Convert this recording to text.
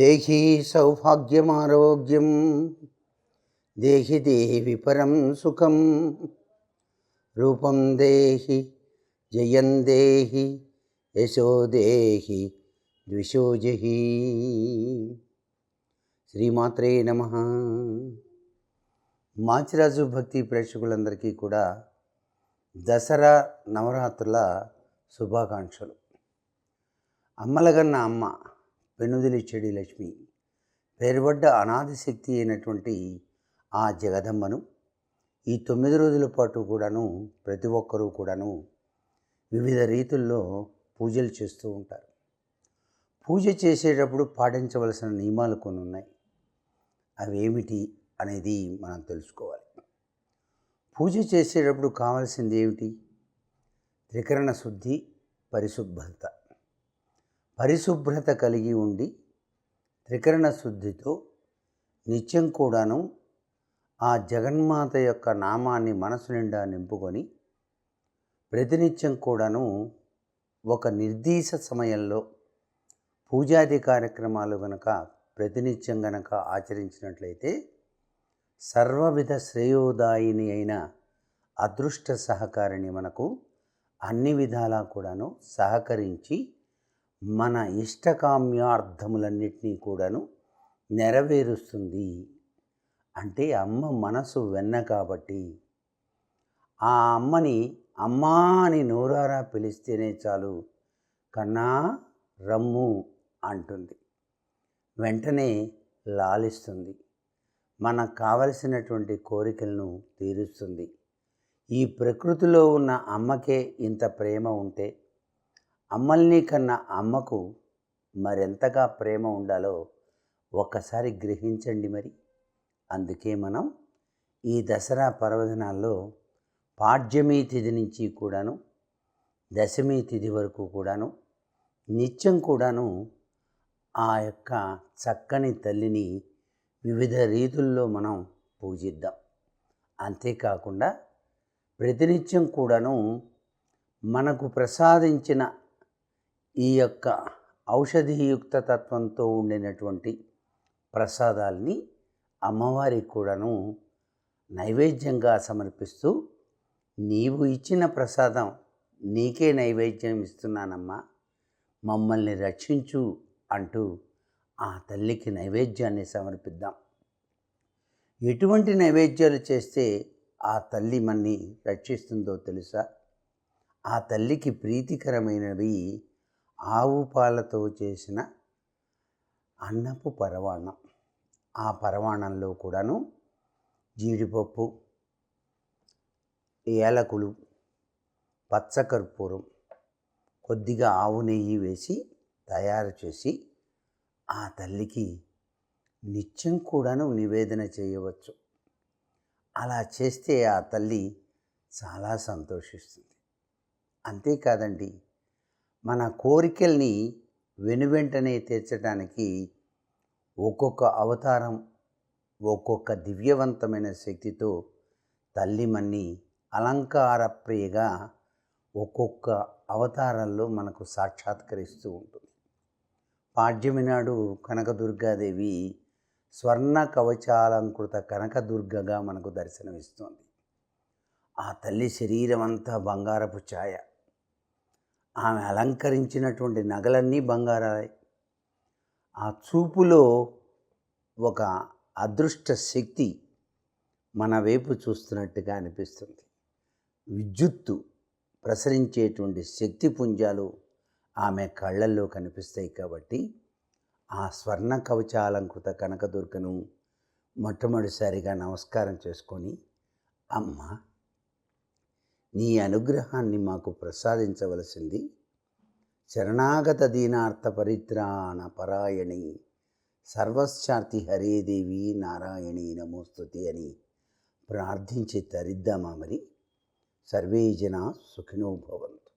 దేహి సౌభాగ్యమారోగ్యం దేహి దేహి పరం సుఖం. రూపం దేహి జయం దేహి యశో దేహి ద్విషోజహి శ్రీమాత్రే నమ. మాచిరాజు భక్తి ప్రేక్షకులందరికీ కూడా దసరా నవరాత్రుల శుభాకాంక్షలు. అమ్మలగన్న అమ్మ పెనుదిలి చెడి లక్ష్మి. పేరుబడ్డ అనాది శక్తి అయినటువంటి ఆ జగదమ్మను ఈ తొమ్మిది రోజుల పాటు కూడాను ప్రతి ఒక్కరూ కూడాను వివిధ రీతుల్లో పూజలు చేస్తూ ఉంటారు. పూజ చేసేటప్పుడు పాటించవలసిన నియమాలు కొన్ని ఉన్నాయి. అవి ఏమిటి అనేది మనం తెలుసుకోవాలి. పూజ చేసేటప్పుడు కావాల్సింది ఏమిటి? త్రికరణ శుద్ధి పరిశుభ్రత. పరిశుభ్రత కలిగి ఉండి త్రికరణ శుద్ధితో నిత్యం కూడాను ఆ జగన్మాత యొక్క నామాన్ని మనసు నిండా నింపుకొని ప్రతినిత్యం కూడాను ఒక నిర్దేశ సమయంలో పూజాది కార్యక్రమాలు గనక ప్రతినిత్యం గనక ఆచరించినట్లయితే సర్వవిధ శ్రేయోదాయిని అయిన అదృష్ట సహకారిని మనకు అన్ని విధాలా కూడాను సహకరించి మన ఇష్టకామ్యార్థములన్నింటినీ కూడాను నెరవేరుస్తుంది. అంటే అమ్మ మనసు వెన్న కాబట్టి ఆ అమ్మని అమ్మా అని నోరారా పిలిస్తేనే చాలు. కన్నా రమ్ము అంటుంది. వెంటనే లాలిస్తుంది. మనకు కావలసినటువంటి కోరికలను తీరుస్తుంది. ఈ ప్రకృతిలో ఉన్న అమ్మకే ఇంత ప్రేమ ఉంటే అమ్మల్ని కన్నా అమ్మకు మరెంతగా ప్రేమ ఉండాలో ఒక్కసారి గ్రహించండి మరి. అందుకే మనం ఈ దసరా పర్వదినాల్లో పాడ్యమి తిథి నుంచి కూడాను దశమి తిథి వరకు కూడాను నిత్యం కూడాను ఆ యొక్క చక్కని తల్లిని వివిధ రీతుల్లో మనం పూజిద్దాం. అంతేకాకుండా ప్రతినిత్యం కూడాను మనకు ప్రసాదించిన ఈ యొక్క ఔషధియుక్త తత్వంతో ఉండినటువంటి ప్రసాదాల్ని అమ్మవారికి కూడాను నైవేద్యంగా సమర్పిస్తూ నీవు ఇచ్చిన ప్రసాదం నీకే నైవేద్యం ఇస్తున్నానమ్మా మమ్మల్ని రక్షించు అంటూ ఆ తల్లికి నైవేద్యాన్ని సమర్పిద్దాం. ఎటువంటి నైవేద్యాలు చేస్తే ఆ తల్లి మన్ని రక్షిస్తుందో తెలుసా? ఆ తల్లికి ప్రీతికరమైనవి ఆవు పాలతో చేసిన అన్నపు పరవాణం. ఆ పరవాణంలో కూడాను జీడిపప్పు ఏలకులు పచ్చకర్పూరం కొద్దిగా ఆవు నెయ్యి వేసి తయారు చేసి ఆ తల్లికి నిత్యం కూడాను నివేదన చేయవచ్చు. అలా చేస్తే ఆ తల్లి చాలా సంతోషిస్తుంది. అంతేకాదండి మన కోరికల్ని వెనువెంటనే తీర్చడానికి ఒక్కొక్క అవతారం ఒక్కొక్క దివ్యవంతమైన శక్తితో తల్లి మన్ని అలంకారప్రియగా ఒక్కొక్క అవతారంలో మనకు సాక్షాత్కరిస్తూ ఉంటుంది. పాడ్యమి నాడు కనకదుర్గాదేవి స్వర్ణ కవచాలంకృత కనకదుర్గగా మనకు దర్శనమిస్తుంది. ఆ తల్లి శరీరం అంతా బంగారపు ఛాయ. ఆమె అలంకరించినటువంటి నగలన్నీ బంగారాలే. ఆ చూపులో ఒక అదృష్ట శక్తి మన వైపు చూస్తున్నట్టుగా అనిపిస్తుంది. విద్యుత్తు ప్రసరించేటువంటి శక్తి పుంజాలు ఆమె కళ్ళల్లో కనిపిస్తాయి కాబట్టి ఆ స్వర్ణ కవచాలంకృత కనకదుర్గను మొట్టమొదటిసారిగా నమస్కారం చేసుకొని అమ్మ నీ అనుగ్రహాన్ని మాకు ప్రసాదించవలసింది శరణాగత దీనార్థ పరిత్రాణ పరాయణి సర్వశాంతి హరేదేవి నారాయణి నమోస్తుతి అని ప్రార్థించి తరిద్దామా మరి? సర్వే జన సుఖినో భవంతు.